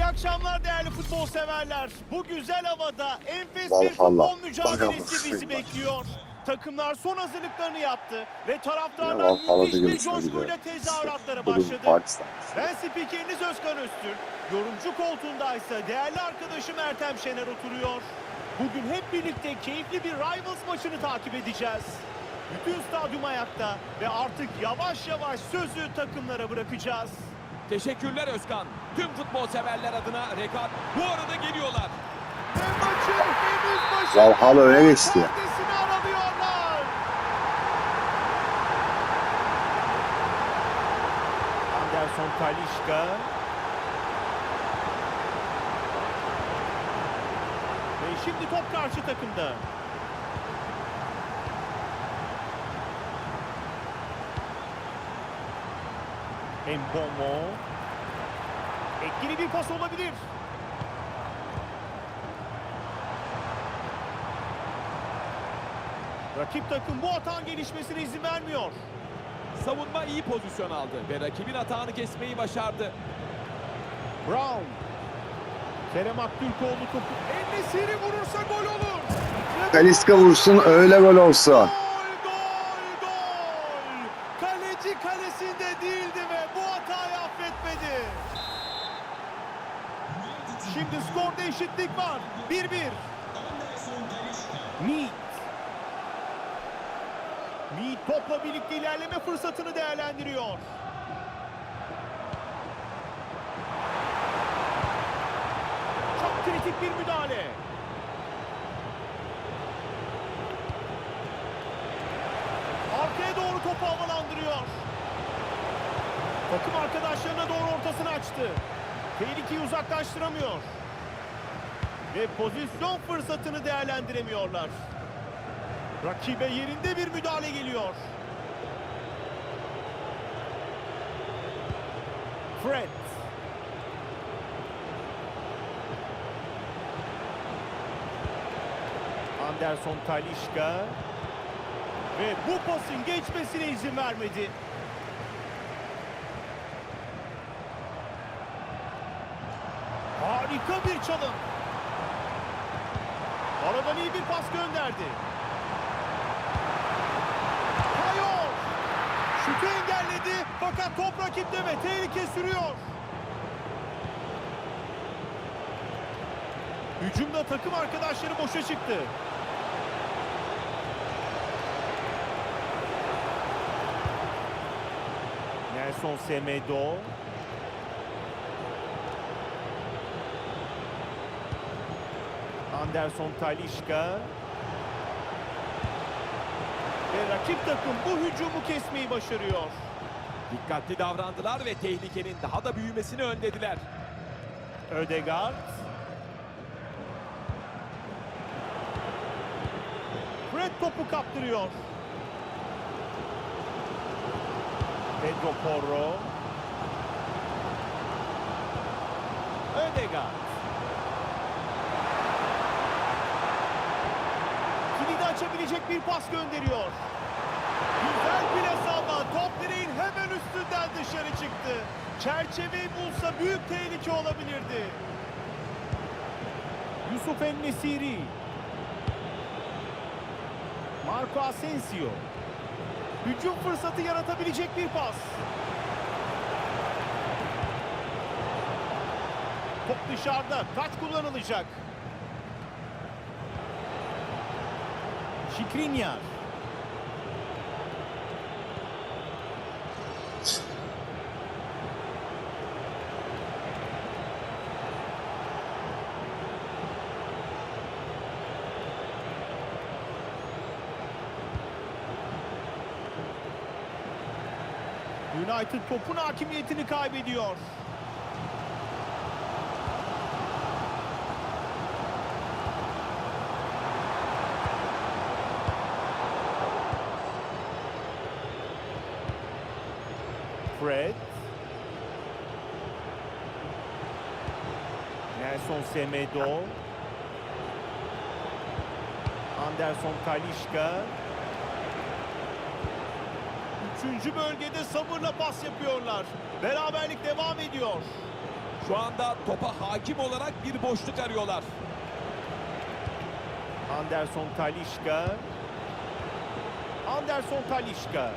akşamlar değerli futbol severler. Bu güzel havada enfes bir futbol mücadelesi bizi bekliyor. Takımlar son hazırlıklarını yaptı ve taraftarlar müthiş bir coşkuyla tezahüratlara başladı. Ben spikeriniz Özkan Öztürk. Yorumcu koltuğundaysa değerli arkadaşım Ertem Şener oturuyor. Bugün hep birlikte keyifli bir Rivals maçını takip edeceğiz. Bütün stadyum ayakta ve artık yavaş yavaş sözü takımlara bırakacağız. Teşekkürler Özkan. Tüm futbol severler adına rekat bu arada geliyorlar. Valhalla öne geçti ya. Anderson Talişka. Ve şimdi top karşı takımda. Embomo. Etkili bir pas olabilir. Rakip takım bu atağın gelişmesine izin vermiyor. Savunma iyi pozisyon aldı ve rakibin atağını kesmeyi başardı. Brown. Kerem Aktürkoğlu topu. Enesiri vurursa gol olur. Kaliska vursun öyle gol olsun. Gol, gol, gol. Kaleci kalesinde değildi ve bu hatayı affetmedi. Şimdi eşitlik var. 1-1. Mead. Mead topla birlikte ilerleme fırsatını değerlendiriyor. Çok kritik bir müdahale. Arkaya doğru topu havalandırıyor. Takım arkadaşlarına doğru ortasını açtı. Tehlikeyi uzaklaştıramıyor. Ve pozisyon fırsatını değerlendiremiyorlar. Rakibe yerinde bir müdahale geliyor. Fred. Anderson Talişka. Ve bu pasın geçmesine izin vermedi. Harika bir çalım. Aradan iyi bir pas gönderdi. Kayor. Şutu engelledi fakat top rakipte ve tehlike sürüyor. Hücumda takım arkadaşları boşa çıktı. Nelson Semedo. Anderson Talişka. Ve rakip takım bu hücumu kesmeyi başarıyor. Dikkatli davrandılar ve tehlikenin daha da büyümesini önlediler. Ödegaard. Fred topu kaptırıyor. Pedro Porro. Ödegaard. Açabilecek bir pas gönderiyor. Güzel plas ama top direğin hemen üstünden dışarı çıktı. Çerçeveyi bulsa büyük tehlike olabilirdi. Yusuf En-Nesiri. Marco Asensio. Hücum fırsatı yaratabilecek bir pas. Top dışarıda. Taç kullanılacak. Şikrinyar. United topun hakimiyetini kaybediyor. Fred. Nelson Semedo. Anderson Talişka. Üçüncü bölgede sabırla pas yapıyorlar. Beraberlik devam ediyor. Şu anda topa hakim olarak bir boşluk arıyorlar. Anderson Talişka. Anderson Talişka.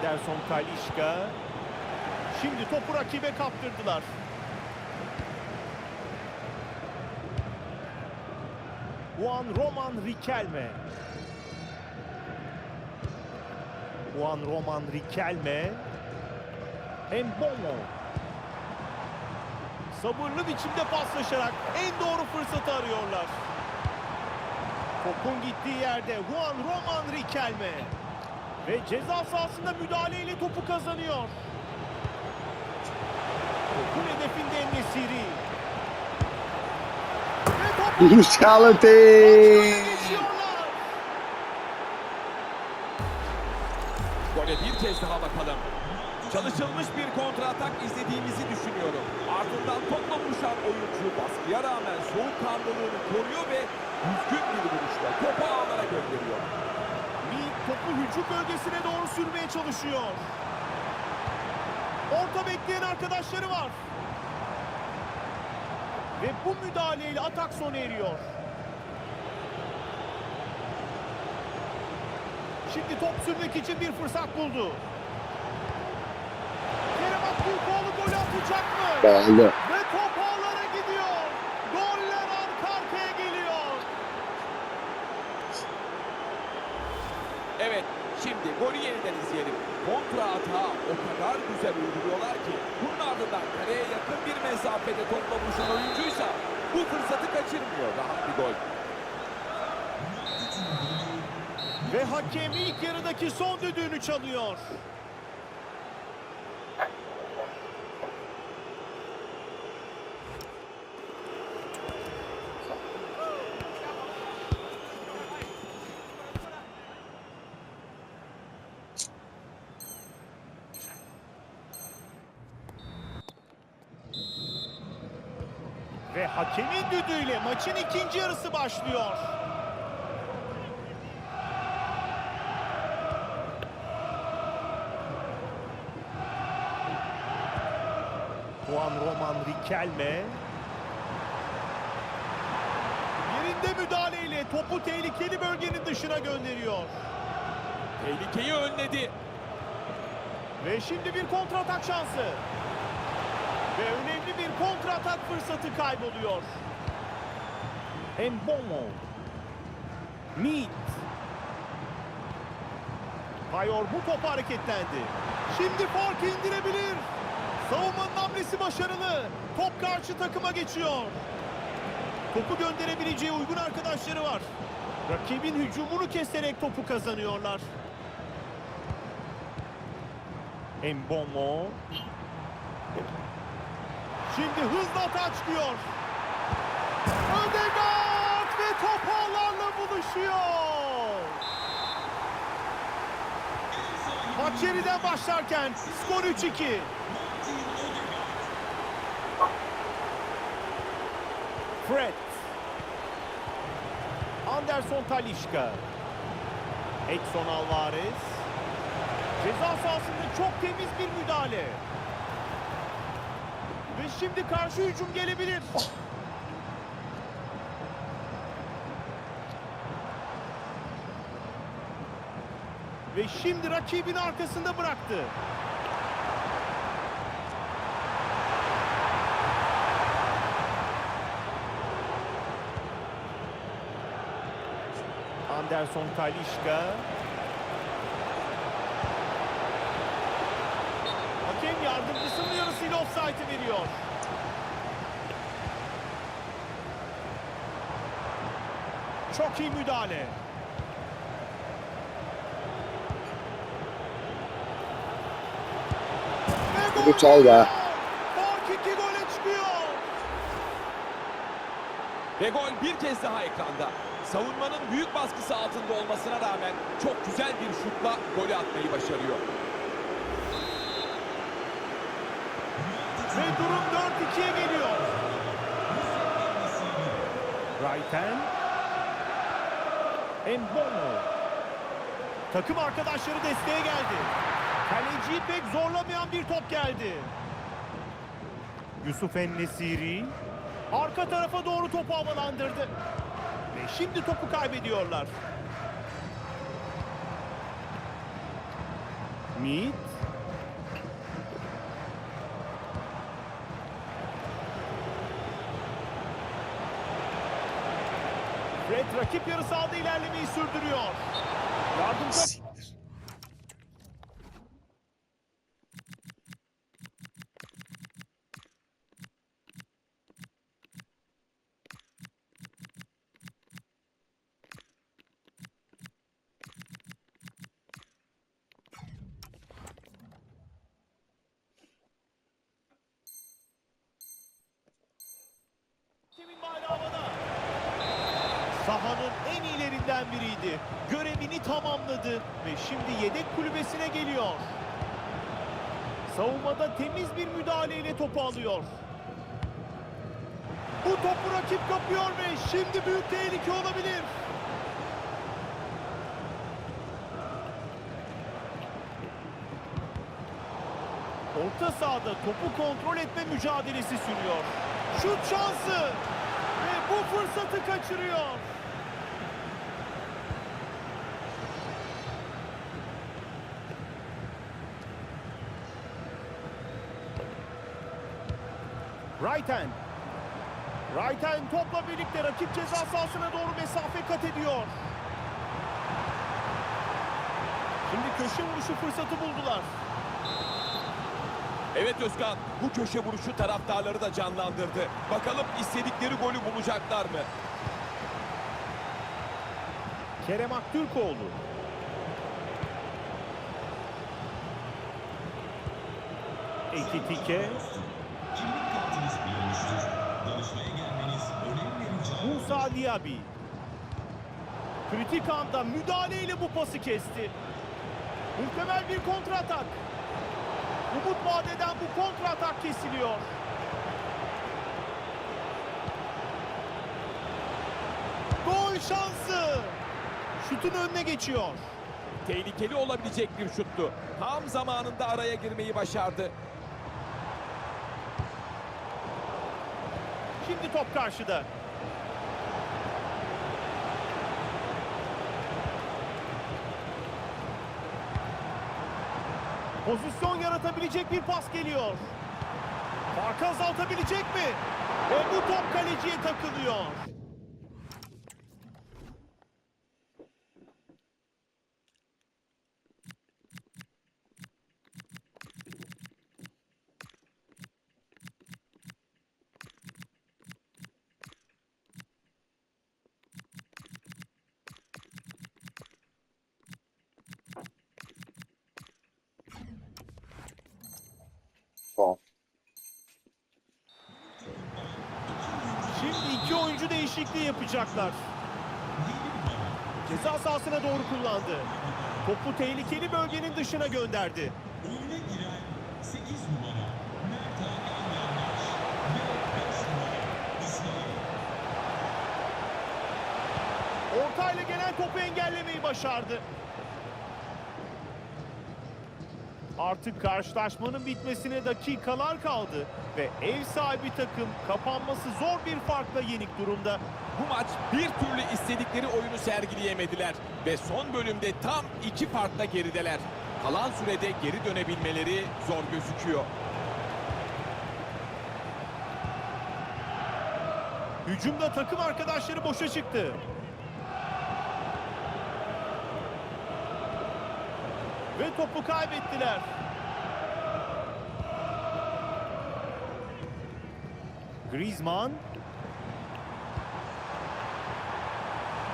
Anderson Talişka. Şimdi topu rakibe kaptırdılar. Juan Roman Riquelme. Juan Roman Riquelme. Embomo. Sabırlı biçimde paslaşarak en doğru fırsatı arıyorlar. Topun gittiği yerde Juan Roman Riquelme. Ve ceza sahasında müdahaleyle topu kazanıyor. Topun hedefinde Enesiri. Geçiyorlar. Gole bir kez daha bakalım. Çalışılmış bir kontratak izlediğimizi düşünüyorum. Ardından topla buluşan oyuncu baskıya rağmen soğukkanlılığını koruyor ve düzgün bir vuruşla topu ağlara gönderiyor. Topu hücum bölgesine doğru sürmeye çalışıyor. Orta bekleyen arkadaşları var. Ve bu müdahaleyle atak sona eriyor. Şimdi top sürmek için bir fırsat buldu. Kerem Aktürkoğlu golü atacak mı? Oldu. Ve top ağlara gidiyor. Goller arka arkaya geliyor. Evet, şimdi golü yeniden izleyelim. Kontra atağı o kadar güzel uyguluyorlar ki bunun ardından kaleye yakın bir mesafede topla buluşan oyuncuysa bu fırsatı kaçırmıyor. Rahat bir gol. Ve hakem ilk yarıdaki son düdüğünü çalıyor. Ve hakemin düdüğüyle maçın ikinci yarısı başlıyor. Juan Roman Riquelme. Yerinde müdahaleyle topu tehlikeli bölgenin dışına gönderiyor. Tehlikeyi önledi. Ve şimdi bir kontratak şansı. Ve önemli bir kontratak fırsatı kayboluyor. Embomo. Mead. Payor bu topu hareketlendi. Şimdi farkı indirebilir. Savunmanın hamlesi başarılı. Top karşı takıma geçiyor. Topu gönderebileceği uygun arkadaşları var. Rakibin hücumunu keserek topu kazanıyorlar. Embomo. Şimdi hızla atağa çıkıyor. Ödegaard ve top ağlarla buluşuyor. Maç yeniden başlarken skor 3-2. Fred. Anderson Talişka. Edson Alvarez. Ceza sahasında çok temiz bir müdahale. Şimdi karşı hücum gelebilir. Ve şimdi rakibin arkasında bıraktı. Anderson Talişka. Yarısıyla offside'ı veriyor. Çok iyi müdahale. Bu çal be. geliyor. Fark iki gole çıkıyor. Ve gol bir kez daha ekranda. Savunmanın büyük baskısı altında olmasına rağmen çok güzel bir şutla golü atmayı başarıyor. Ve durum 4-2'ye geliyor. Brighton. Embomo. Takım arkadaşları desteğe geldi. Kaleciyi pek zorlamayan bir top geldi. Yusuf Ennesiri arka tarafa doğru topu havalandırdı. Ve şimdi topu kaybediyorlar. Mit. Rakip yarı sahada ilerlemeyi sürdürüyor. Yardım top Siktir. kimin bayrağı havada? Sahanın en iyilerinden biriydi. Görevini tamamladı ve şimdi yedek kulübesine geliyor. Savunmada temiz bir müdahaleyle topu alıyor. Bu topu rakip kapıyor ve şimdi büyük tehlike olabilir. Orta sahada topu kontrol etme mücadelesi sürüyor. Şut şansı ve bu fırsatı kaçırıyor. Right hand. Right hand topla birlikte rakip ceza sahasına doğru mesafe kat ediyor. Şimdi köşe vuruşu fırsatı buldular. Evet Özkan, bu köşe vuruşu taraftarları da canlandırdı. Bakalım istedikleri golü bulacaklar mı? Kerem Aktürkoğlu. Ekitike. Musa Diaby. Kritik anda müdahaleyle bu pası kesti. Muhtemel bir kontratak. Umut vadeden bu kontratak kesiliyor. Gol şansı. Şutun önüne geçiyor. Tehlikeli olabilecek bir şuttu. Tam zamanında araya girmeyi başardı. Şimdi top karşıda. Pozisyon yaratabilecek bir pas geliyor. Farkı azaltabilecek mi? Ve bu top kaleciye takılıyor. Faul. Şimdi iki değişikliği yapacaklar. Ceza sahasına doğru kullandı. Topu tehlikeli bölgenin dışına gönderdi. Ortayla gelen topu engellemeyi başardı. Artık karşılaşmanın bitmesine dakikalar kaldı ve ev sahibi takım kapanması zor bir farkla yenik durumda. Bu maç bir türlü istedikleri oyunu sergileyemediler. Ve son bölümde tam iki farkla gerideler. Kalan sürede geri dönebilmeleri zor gözüküyor. Hücumda takım arkadaşları boşa çıktı. Ve topu kaybettiler. Griezmann.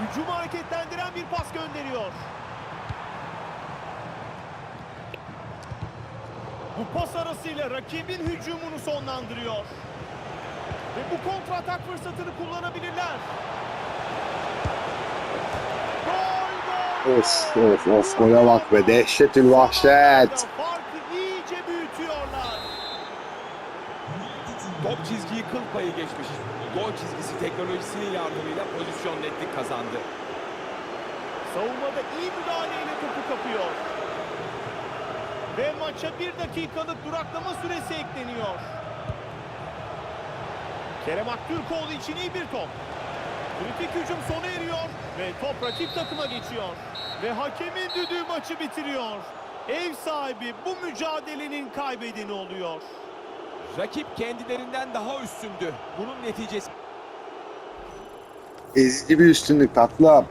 Hücumu hareketlendiren bir pas gönderiyor. Bu pas arasıyla rakibin hücumunu sonlandırıyor. Ve bu kontratak fırsatını kullanabilirler. Gol gol! Of of of gole bak be dehşetül vahşet. Farkı iyice büyütüyorlar. Top çizgiyi kıl payı geçmiş. Gol çizgisi teknolojisinin yardımıyla pozisyon netlik kazandı. Savunmada iyi müdahaleyle topu kapıyor. Ve maça bir dakikalık duraklama süresi ekleniyor. Kerem Aktürkoğlu için iyi bir top. Kritik hücum sona eriyor ve top rakip takıma geçiyor. Ve hakemin düdüğü maçı bitiriyor. Ev sahibi bu mücadelenin kaybedeni oluyor. Rakip kendilerinden daha üstündü. Bunun neticesi... Ezici bir üstünlük tatlım.